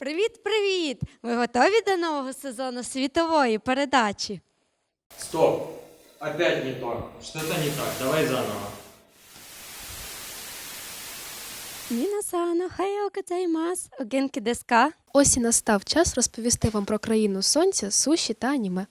Привіт, привіт! Ви готові до нового сезону світової передачі? Стоп! Опять не то. Что-то не так. Давай заново. Мінасано, хайока таймас, огенки деска. Ось і настав час розповісти вам про країну сонця, суші та аніме.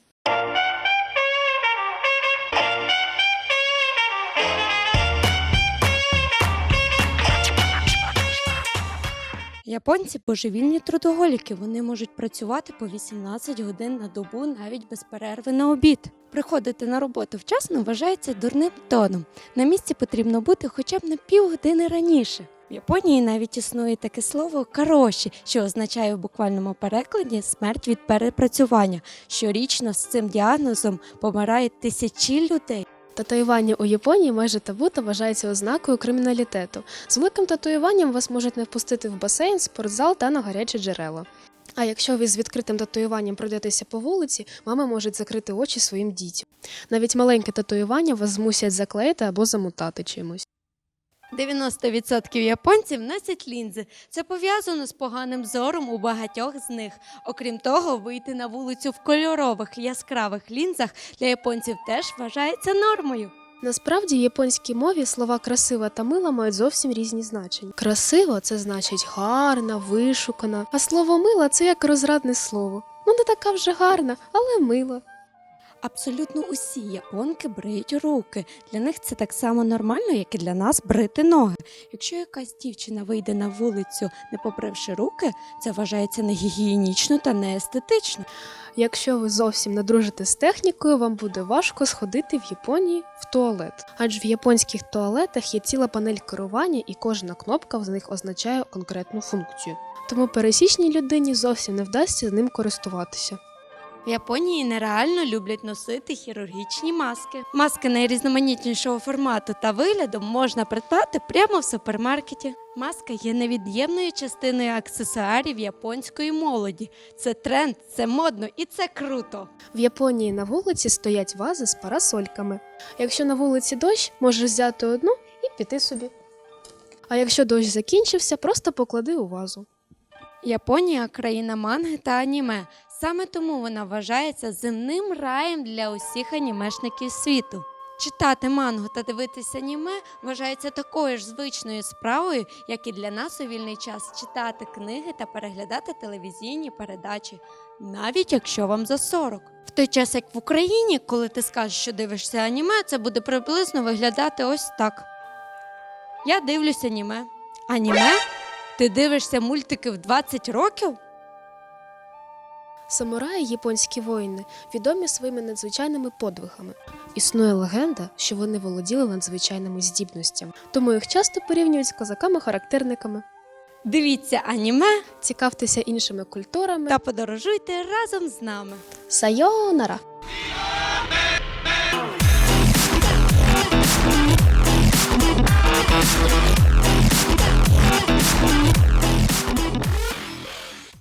Японці божевільні трудоголіки. Вони можуть працювати по 18 годин на добу навіть без перерви на обід. Приходити на роботу вчасно вважається дурним тоном. На місці потрібно бути хоча б на півгодини раніше. В Японії навіть існує таке слово кароші, що означає в буквальному перекладі смерть від перепрацювання. Щорічно з цим діагнозом помирають тисячі людей. Татуювання у Японії майже табу та вважається ознакою криміналітету. З великим татуюванням вас можуть не впустити в басейн, спортзал та на гарячі джерела. А якщо ви з відкритим татуюванням пройдетеся по вулиці, мами можуть закрити очі своїм дітям. Навіть маленьке татуювання вас змусять заклеїти або замутати чимось. 90% японців носять лінзи. Це пов'язано з поганим зором у багатьох з них. Окрім того, вийти на вулицю в кольорових яскравих лінзах для японців теж вважається нормою. Насправді, в японській мові слова красива та мила мають зовсім різні значення. Красиво це значить гарна, вишукана, а слово мила це як розрадне слово. Не така вже гарна, але мила. Абсолютно усі японки бриють руки. Для них це так само нормально, як і для нас брити ноги. Якщо якась дівчина вийде на вулицю, не побривши руки, це вважається негігієнічно та неестетично. Якщо ви зовсім не дружите з технікою, вам буде важко сходити в Японії в туалет. Адже в японських туалетах є ціла панель керування, і кожна кнопка з них означає конкретну функцію. Тому пересічній людині зовсім не вдасться ним користуватися. В Японії нереально люблять носити хірургічні маски. Маски найрізноманітнішого формату та вигляду можна придбати прямо в супермаркеті. Маска є невід'ємною частиною аксесуарів японської молоді. Це тренд, це модно і це круто. В Японії на вулиці стоять вази з парасольками. Якщо на вулиці дощ, можеш взяти одну і піти собі. А якщо дощ закінчився, просто поклади у вазу. Японія країна манги та аніме. Саме тому вона вважається земним раєм для усіх анімешників світу. Читати мангу та дивитися аніме вважається такою ж звичною справою, як і для нас у вільний час читати книги та переглядати телевізійні передачі, навіть якщо вам за 40. В той час, як в Україні, коли ти скажеш, що дивишся аніме, це буде приблизно виглядати ось так. Я дивлюся аніме. Аніме? Ти дивишся мультики в 20 років? Самураї японські воїни відомі своїми надзвичайними подвигами. Існує легенда, що вони володіли надзвичайними здібностями, тому їх часто порівнюють з козаками-характерниками. Дивіться аніме Цікавтеся іншими культурами та подорожуйте разом з нами. Сайонара!